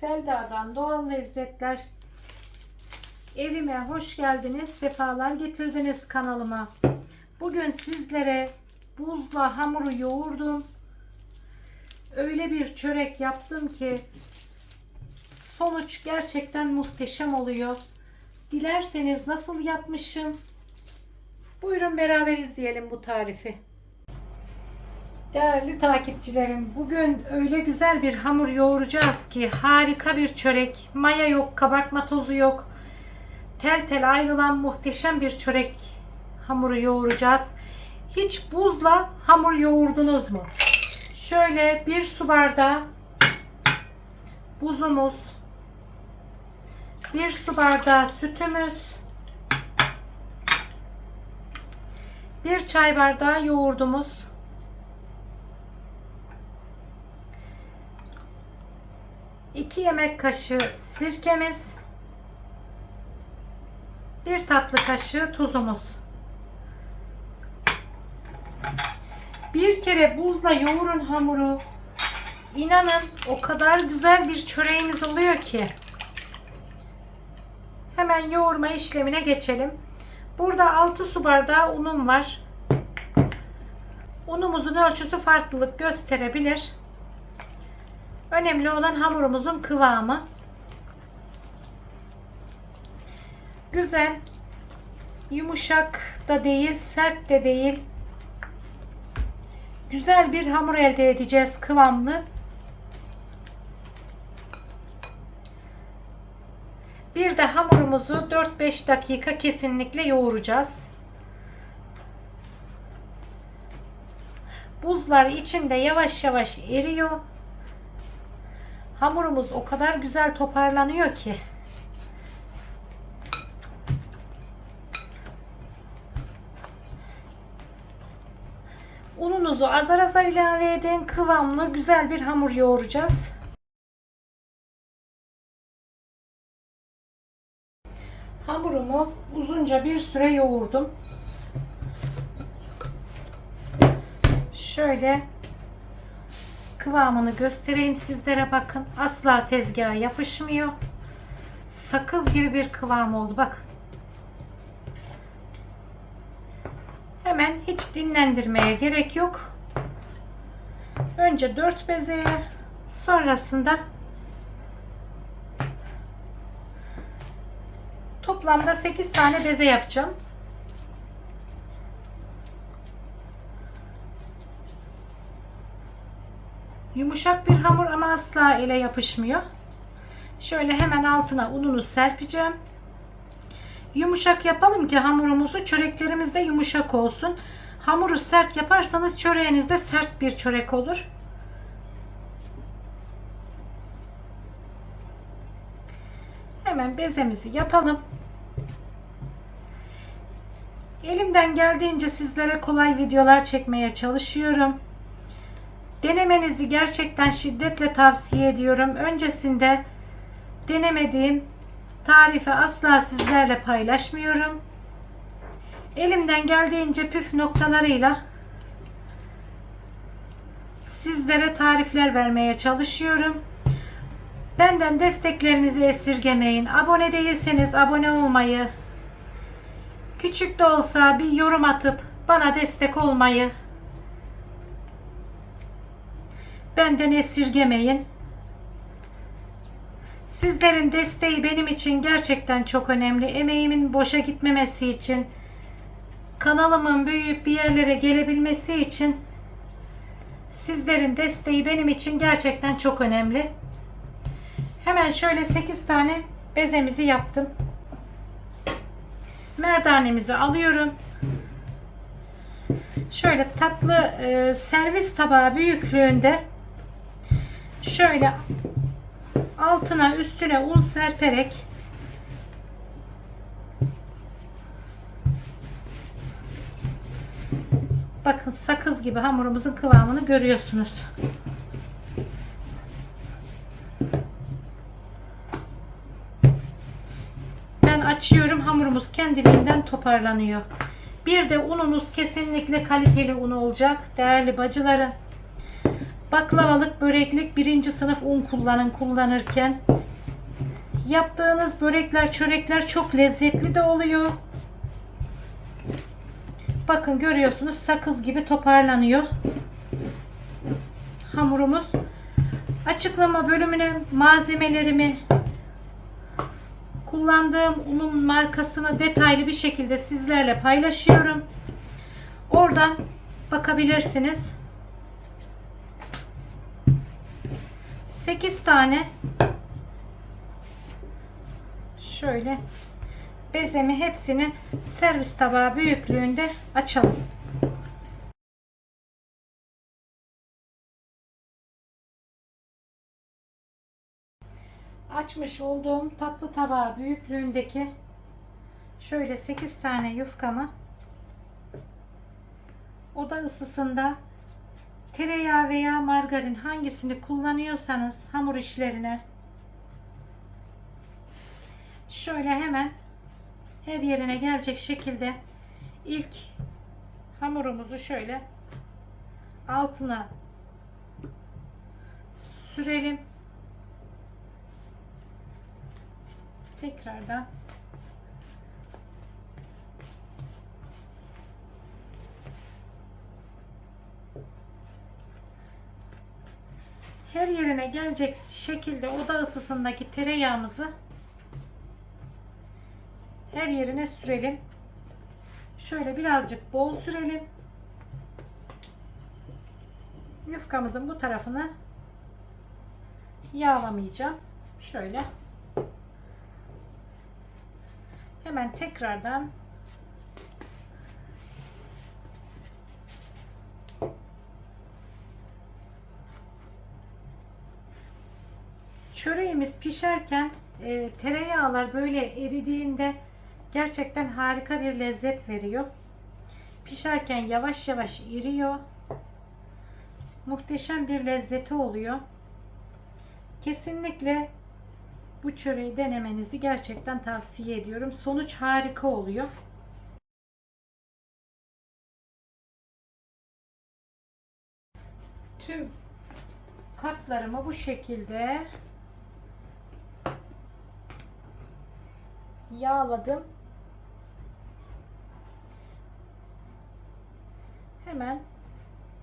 Selda'dan doğal lezzetler. Evime hoş geldiniz. Sefalar getirdiniz kanalıma. Bugün sizlere buzla hamuru yoğurdum. Öyle bir çörek yaptım ki sonuç gerçekten muhteşem oluyor. Dilerseniz nasıl yapmışım? Buyurun beraber izleyelim bu tarifi. Değerli takipçilerim, bugün öyle güzel bir hamur yoğuracağız ki harika bir çörek. Maya yok, kabartma tozu yok. Tel tel ayrılan muhteşem bir çörek hamuru yoğuracağız. Hiç buzla hamur yoğurdunuz mu? Şöyle bir su bardağı buzumuz, bir su bardağı sütümüz, bir çay bardağı yoğurdumuz, 2 yemek kaşığı sirkemiz, 1 tatlı kaşığı tuzumuz. Bir kere buzla yoğurun hamuru. İnanın o kadar güzel bir çöreğimiz oluyor ki. Hemen yoğurma işlemine geçelim. Burada 6 su bardağı unum var. Unumuzun ölçüsü farklılık gösterebilir. Önemli olan hamurumuzun kıvamı. Güzel. Yumuşak da değil, sert de değil. Güzel bir hamur elde edeceğiz kıvamlı. Bir de hamurumuzu 4-5 dakika kesinlikle yoğuracağız. Buzlar içinde yavaş yavaş eriyor. Hamurumuz o kadar güzel toparlanıyor ki. Ununuzu azar azar ilave edin. Kıvamlı güzel bir hamur yoğuracağız. Hamurumu uzunca bir süre yoğurdum. Şöyle kıvamını göstereyim sizlere bakın. Asla tezgaha yapışmıyor. Sakız gibi bir kıvam oldu. Bak. Hemen hiç dinlendirmeye gerek yok. Önce 4 bezeye sonrasında toplamda 8 tane beze yapacağım. Yumuşak bir hamur ama asla ele yapışmıyor. Şöyle hemen altına ununu serpeceğim. Yumuşak yapalım ki hamurumuzu çöreklerimiz de yumuşak olsun. Hamuru sert yaparsanız çöreğiniz de sert bir çörek olur. Hemen bezemizi yapalım. Elimden geldiğince sizlere kolay videolar çekmeye çalışıyorum. Denemenizi gerçekten şiddetle tavsiye ediyorum. Öncesinde denemediğim tarifi asla sizlerle paylaşmıyorum. Elimden geldiğince püf noktalarıyla sizlere tarifler vermeye çalışıyorum. Benden desteklerinizi esirgemeyin. Abone değilseniz abone olmayı, küçük de olsa bir yorum atıp bana destek olmayı benden esirgemeyin. Sizlerin desteği benim için gerçekten çok önemli. Emeğimin boşa gitmemesi için, kanalımın büyüyüp bir yerlere gelebilmesi için sizlerin desteği benim için gerçekten çok önemli. Hemen şöyle 8 tane bezemizi yaptım. Merdanemizi alıyorum. Şöyle tatlı e, servis tabağı büyüklüğünde şöyle altına üstüne un serperek bakın sakız gibi hamurumuzun kıvamını görüyorsunuz. Ben açıyorum hamurumuz kendiliğinden toparlanıyor. Bir de ununuz kesinlikle kaliteli un olacak değerli bacılarım. Baklavalık, böreklik birinci sınıf un kullanın kullanırken. Yaptığınız börekler, çörekler çok lezzetli de oluyor. Bakın görüyorsunuz sakız gibi toparlanıyor. Hamurumuz. Açıklama bölümüne malzemelerimi kullandığım unun markasını detaylı bir şekilde sizlerle paylaşıyorum. Oradan bakabilirsiniz. 8 tane şöyle bezemi hepsini servis tabağı büyüklüğünde açalım. Açmış olduğum tatlı tabağı büyüklüğündeki şöyle 8 tane yufkamı oda ısısında tereyağı veya margarin hangisini kullanıyorsanız hamur işlerine şöyle hemen her yerine gelecek şekilde ilk hamurumuzu şöyle altına sürelim. Tekrardan her yerine gelecek şekilde oda ısısındaki tereyağımızı her yerine sürelim. Şöyle birazcık bol sürelim. Yufkamızın bu tarafını yağlamayacağım. Şöyle. Hemen tekrardan çöreğimiz pişerken e, tereyağlar böyle eridiğinde gerçekten harika bir lezzet veriyor. Pişerken yavaş yavaş eriyor. Muhteşem bir lezzeti oluyor. Kesinlikle bu çöreği denemenizi gerçekten tavsiye ediyorum. Sonuç harika oluyor. Tüm katlarımı bu şekilde yağladım. Hemen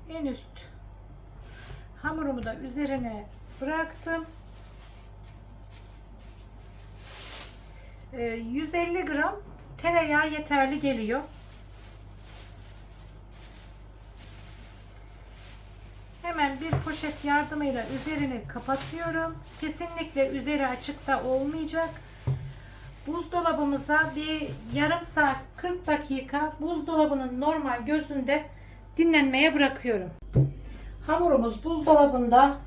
en üst hamurumu da üzerine bıraktım. Ee, 150 gram tereyağı yeterli geliyor. Hemen bir poşet yardımıyla üzerini kapatıyorum. Kesinlikle üzeri açıkta olmayacak. Buzdolabımıza bir yarım saat 40 dakika buzdolabının normal gözünde dinlenmeye bırakıyorum. Hamurumuz buzdolabında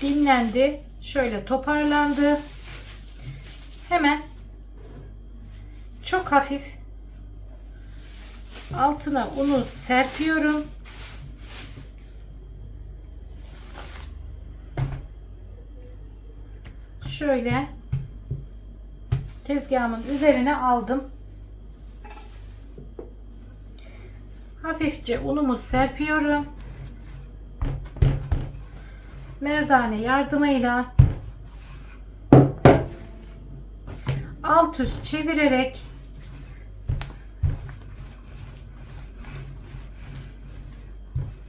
dinlendi. Şöyle toparlandı. Hemen çok hafif altına unu serpiyorum. Şöyle tezgahımın üzerine aldım. Hafifçe unumu serpiyorum. Merdane yardımıyla alt üst çevirerek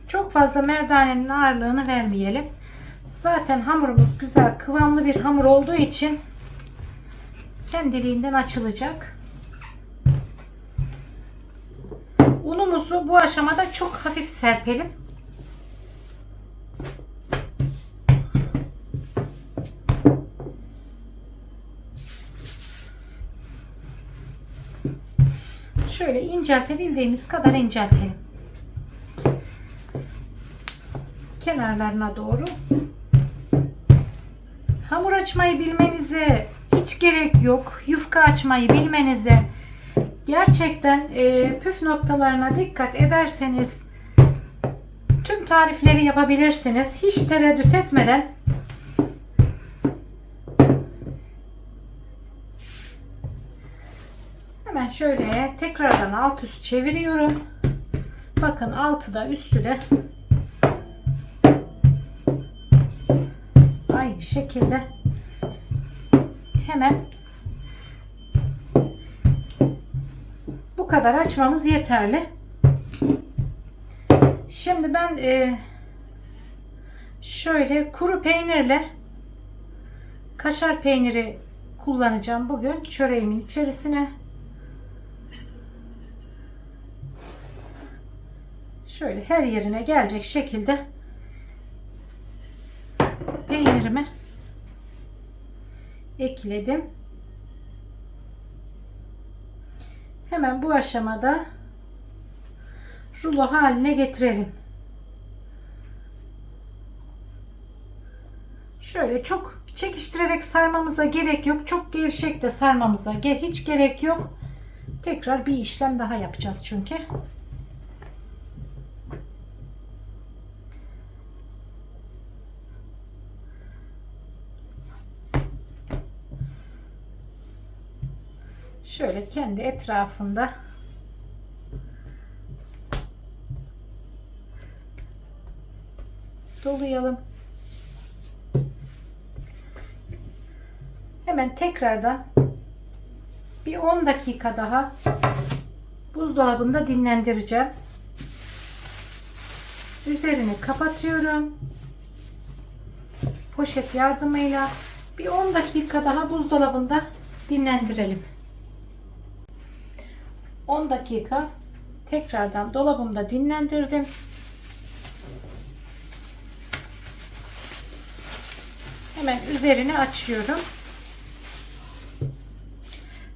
çok fazla merdanenin ağırlığını vermeyelim. Zaten hamurumuz güzel kıvamlı bir hamur olduğu için kendiliğinden açılacak. Unumuzu bu aşamada çok hafif serpelim. Şöyle inceltebildiğimiz kadar inceltelim. Kenarlarına doğru. Açmayı bilmenize hiç gerek yok. Yufka açmayı bilmenize gerçekten e, püf noktalarına dikkat ederseniz tüm tarifleri yapabilirsiniz. Hiç tereddüt etmeden Hemen şöyle tekrardan alt üst çeviriyorum. Bakın altı da üstü de aynı şekilde hemen bu kadar açmamız yeterli. Şimdi ben e, şöyle kuru peynirle kaşar peyniri kullanacağım bugün çöreğimin içerisine. Şöyle her yerine gelecek şekilde peynirimi ekledim. Hemen bu aşamada rulo haline getirelim. Şöyle çok çekiştirerek sarmamıza gerek yok. Çok gevşek de sarmamıza hiç gerek yok. Tekrar bir işlem daha yapacağız çünkü. Şöyle kendi etrafında dolayalım. Hemen tekrardan bir 10 dakika daha buzdolabında dinlendireceğim. Üzerini kapatıyorum. Poşet yardımıyla bir 10 dakika daha buzdolabında dinlendirelim. 10 dakika tekrardan dolabımda dinlendirdim. Hemen üzerini açıyorum.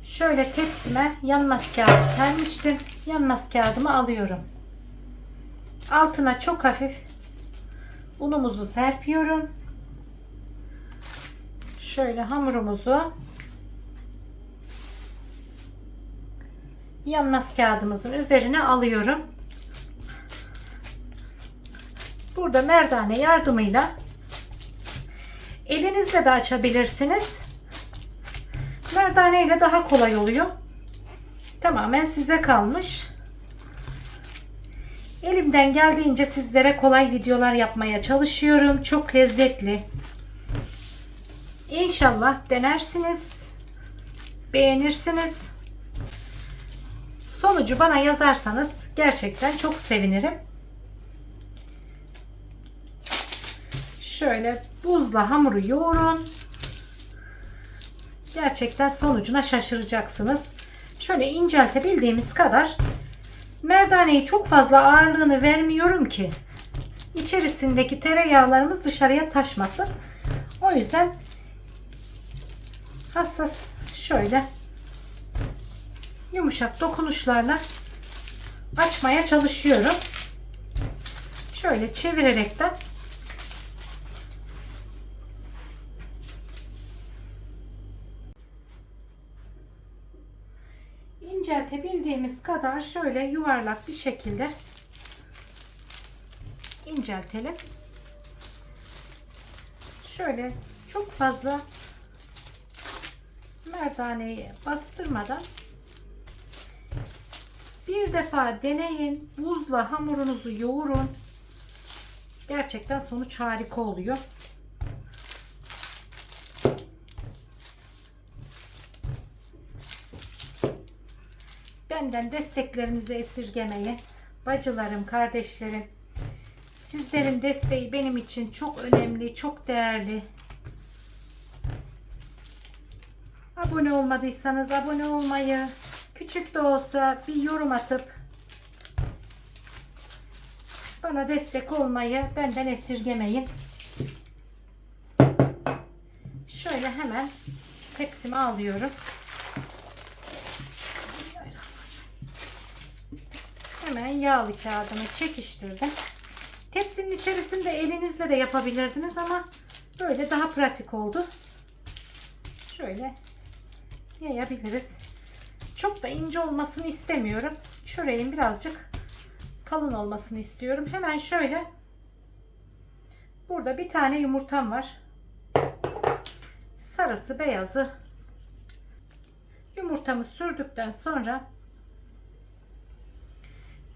Şöyle tepsime yanmaz kağıt sermiştim. Yanmaz kağıdımı alıyorum. Altına çok hafif unumuzu serpiyorum. Şöyle hamurumuzu yanmaz kağıdımızın üzerine alıyorum. Burada merdane yardımıyla elinizle de açabilirsiniz. Merdane ile daha kolay oluyor. Tamamen size kalmış. Elimden geldiğince sizlere kolay videolar yapmaya çalışıyorum. Çok lezzetli. İnşallah denersiniz. Beğenirsiniz. Sonucu bana yazarsanız gerçekten çok sevinirim. Şöyle buzla hamuru yoğurun. Gerçekten sonucuna şaşıracaksınız. Şöyle inceltebildiğimiz kadar merdaneyi çok fazla ağırlığını vermiyorum ki içerisindeki tereyağlarımız dışarıya taşmasın. O yüzden hassas şöyle yumuşak dokunuşlarla açmaya çalışıyorum. Şöyle çevirerek de inceltebildiğimiz kadar şöyle yuvarlak bir şekilde inceltelim. Şöyle çok fazla merdaneyi bastırmadan bir defa deneyin. Buzla hamurunuzu yoğurun. Gerçekten sonuç harika oluyor. Benden desteklerinizi esirgemeyi, bacılarım, kardeşlerim, sizlerin desteği benim için çok önemli, çok değerli. Abone olmadıysanız abone olmayı, küçük de olsa bir yorum atıp bana destek olmayı benden esirgemeyin. Şöyle hemen tepsimi alıyorum. Hemen yağlı kağıdımı çekiştirdim. Tepsinin içerisinde elinizle de yapabilirdiniz ama böyle daha pratik oldu. Şöyle yayabiliriz. Çok da ince olmasını istemiyorum. Çöreğin birazcık kalın olmasını istiyorum. Hemen şöyle burada bir tane yumurtam var. Sarısı beyazı yumurtamı sürdükten sonra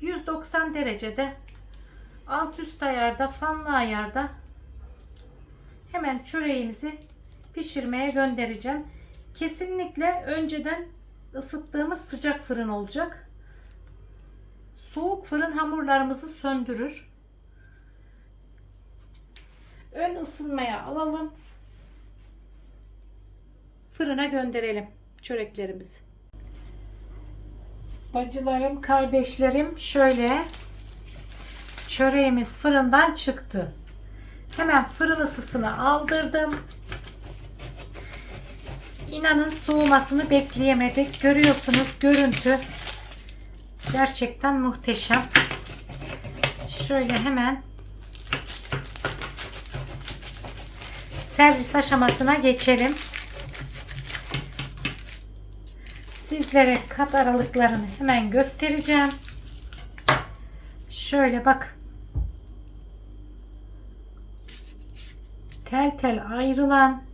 190 derecede alt üst ayarda fanlı ayarda hemen çöreğimizi pişirmeye göndereceğim. Kesinlikle önceden ısıttığımız sıcak fırın olacak. Soğuk fırın hamurlarımızı söndürür. Ön ısınmaya alalım. Fırına gönderelim çöreklerimizi. Bacılarım, kardeşlerim şöyle çöreğimiz fırından çıktı. Hemen fırın ısısını aldırdım. İnanın soğumasını bekleyemedik. Görüyorsunuz görüntü gerçekten muhteşem. Şöyle hemen servis aşamasına geçelim. Sizlere kat aralıklarını hemen göstereceğim. Şöyle bak. Tel tel ayrılan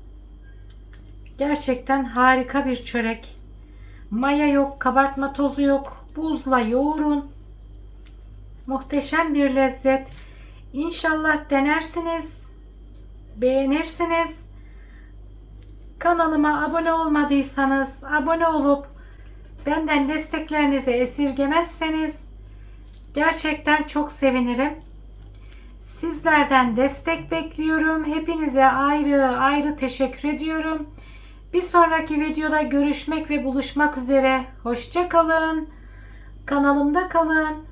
gerçekten harika bir çörek. Maya yok, kabartma tozu yok. Buzla yoğurun. Muhteşem bir lezzet. İnşallah denersiniz. Beğenirsiniz. Kanalıma abone olmadıysanız abone olup benden desteklerinizi esirgemezseniz gerçekten çok sevinirim. Sizlerden destek bekliyorum. Hepinize ayrı ayrı teşekkür ediyorum. Bir sonraki videoda görüşmek ve buluşmak üzere. Hoşça kalın. Kanalımda kalın.